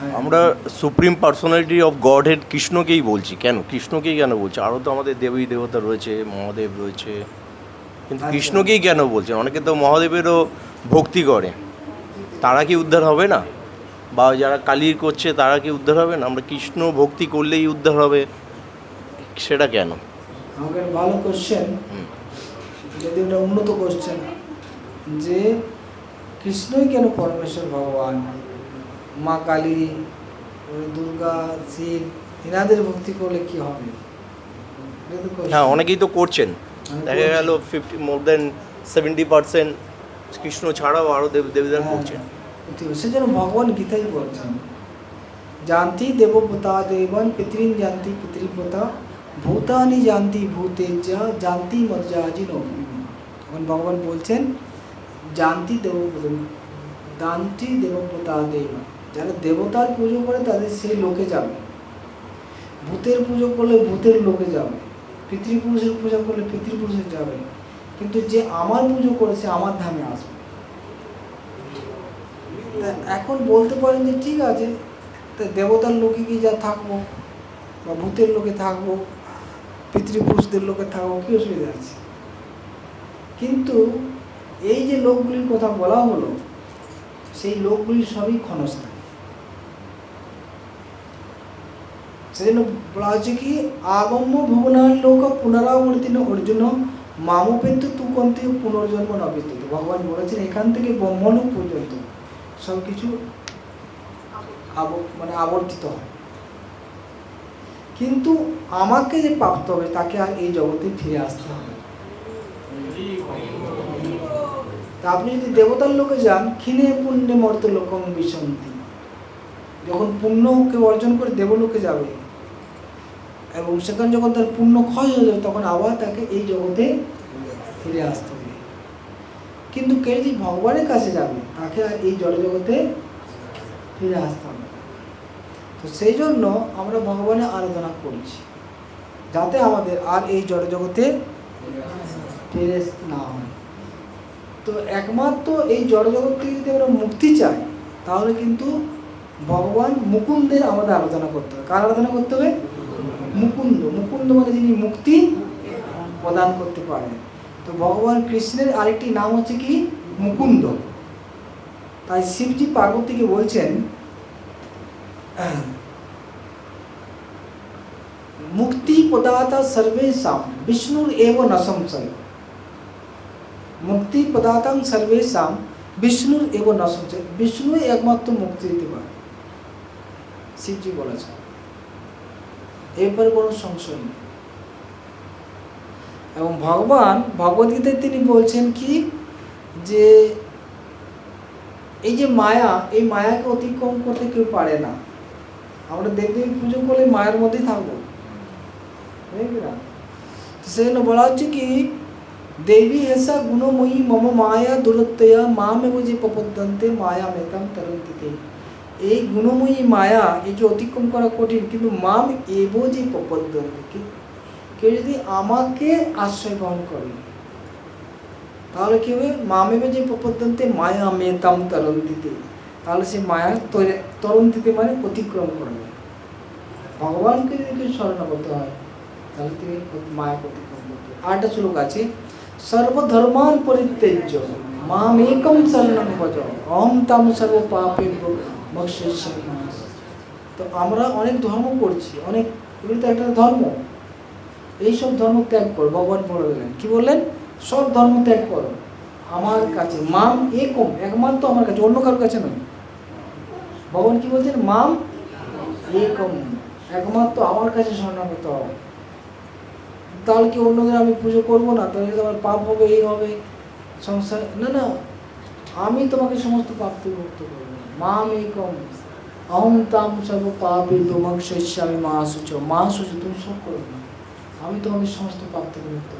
আমরা supreme personality of god head কৃষ্ণকেই বলছি। কেন? কৃষ্ণকেই কেন বলছি? আরও তো আমাদের দেবী দেবতা রয়েছে মহাদেব রয়েছে। কিন্তু আচ্ছা। কৃষ্ণকেই কেন বলছে? অনেকে তো মহাদেবেরও ভক্তি করে। তারা কি উদ্ধার হবে না? বা যারা কালীর করছে তারা কি উদ্ধার হবে না? আমরা কৃষ্ণ ভক্তি করলেই উদ্ধার হবে। সেটা কেন? একটা ভালো কোশ্চেন যদি ওটা উন্নত কোশ্চেন যে কৃষ্ণই কেন পরমেশ্বর ভগবান? মা কালী দুর্গা শিব এনাদের ভক্তি করলে কি হবে। হ্যাঁ অনেকেই তো করছেন। দেখা গেল fifty more than seventy percent Krishna ছাড়াও আরও দেব দেবীদের হ্যাঁ, করছেন। সেজন্য ভগবান গীতাই বলছেন জানতি দেবপতা দেবন পিতৃন জানতি পিতৃপতা ভূতানি জানতি ভূতেজা জানতি মজ্জাজিন এখন ভগবান বলছেন জানতি দেবপতা দান্তি দেবপতা দেব যারা দেবতার পুজো করে তাদের সেই লোকে যাবে। ভূতের পুজো করলে ভূতের লোকে যাবে। পিতৃপুরুষের পূজা করলে পিতৃপুরুষের যাবে। কিন্তু যে আমার পুজো করেছে আমার ধামে আসবে। এখন বলতে পারেন যে ঠিক আছে, তা দেবতার লোকে কি যা থাকব বা ভূতের লোকে থাকব, পিতৃপুরুষদের লোকে থাকব, কি অসুবিধা আছে? কিন্তু এই যে লোকগুলির কথা বলা হলো, সেই লোকগুলি সবই ক্ষণস্থায়ী। সেজন্য বলা হচ্ছে কি, আগম্য ভুবনার লোক পুনরাবর্তিন অর্জুন মামপেন্তু তুকন্তে পুনর্জন্ম নবিদ্যুত ভগবান বলেছেন, এখান থেকে ব্রহ্মলোক পর্যন্ত সব কিছু মানে আবর্তিত হয়। কিন্তু আমাকে যে প্রাপ্ত হবে, তাকে আর এই জগতে ফিরে আসতে হবে তা আপনি যদি দেবতার লোকে যান, ক্ষীণে পুণ্যে মর্ত লোকম বিশন্তি যখন পুণ্যকে অর্জন করে দেবলোকে যাবে এবং সেখানে যখন তার পূর্ণ ক্ষয় হয়ে যাবে, তখন আবার তাকে এই জগতে ফিরে আসতে হবে। কিন্তু কেউ যদি ভগবানের কাছে যাবে, তাকে আর এই জড়জগতে ফিরে আসতে হবে তো সেই জন্য আমরা ভগবানের আরাধনা করছি, যাতে আমাদের আর এই জড়জগতে ফিরে না হয়। তো একমাত্র এই জড়জগৎ থেকে যদি আমরা মুক্তি চাই, তাহলে কিন্তু ভগবান মুকুন্দের আমাদের আরাধনা করতে হবে। কার আরাধনা করতে হবে? মুকুন্দ মুকুন্দ মানে যিনি মুক্তি প্রদান করতে পারেন তো ভগবান কৃষ্ণের আরেকটি নাম হচ্ছে কি? মুকুন্দ। তাই শিবজি পার্বতীকে বলছেন, মুক্তি প্রদাতা সর্বেশাম, বিষ্ণুর এব ন সংশয় মুক্তি প্রদাতাং সর্বেশাম, বিষ্ণুর এব ন সংশয় বিষ্ণু একমাত্র মুক্তি দিতে পারে। শিবজি বলেছেন। এরপরে কোনো সংশয় নেই। এবং ভগবান, ভগবদ্গীতায় তিনি বলছেন কি? যে এই যে মায়া, এই মায়াকে অতিক্রম করতে কেউ পারে না। আমরা দেবদেবী পুজো করলে মায়ের মধ্যেই থাকব। বুঝলি না? তো সেই জন্য বলা হচ্ছে কি, দেবী হেসা গুণময়ী মম মায়া দূরত্বয়া মামেব যে প্রপদ্যন্তে মায়া মেতাম তরন্তিতে। এই গুণময়ী মায়া যে অতিক্রম করা কঠিন, কিন্তু মাম এব যে প্রপদ্যন্তে কেউ যদি আমাকে আশ্রয় গ্রহণ করে, তাহলে কি হবে? মামেবে যে প্রপদ্যন্তে মায়া মেতাম দিতে তাহলে সে মায়া তরে- তরন্তিতে মানে অতিক্রম করবে। ভগবানকে যদি কেউ স্মরণাগত হয়, তাহলে তিনি মায়া অতিক্রম করবে। আরেকটা শ্লোক আছে সর্বধর্মান পরিত্যজ্য মাম একম শরণম ভজ অহম তাম সর্ব পাপে ভক্ষিষ্যামি মা শুচি। তো আমরা অনেক ধর্ম করছি অনেক, এগুলো তো একটা ধর্ম। এইসব ধর্ম ত্যাগ করো, ভগবান বলে দিলেন। কি বললেন? সব ধর্ম ত্যাগ করো। আমার কাছে, মাম একম, একমাত্র আমার কাছে, অন্য কারোর কাছে নয়। ভগবান কি বলছেন? মাম একম, একমাত্র আমার কাছে শরণাগত হও। তাহলে কি অন্যদের আমি পুজো করব না? তাহলে তো আমার পাপ হবে, এই হবে, সংসার, না না। আমি তোমাকে সমস্ত পাপ থেকে মুক্ত করব। মাম একম অহম তাম সর্ব পাপি তোমাক শস্য আমি মা আসুচ মা আসুচ তুমি সব করবে না আমি তোমাদের সমস্ত পাপ থেকে মুক্ত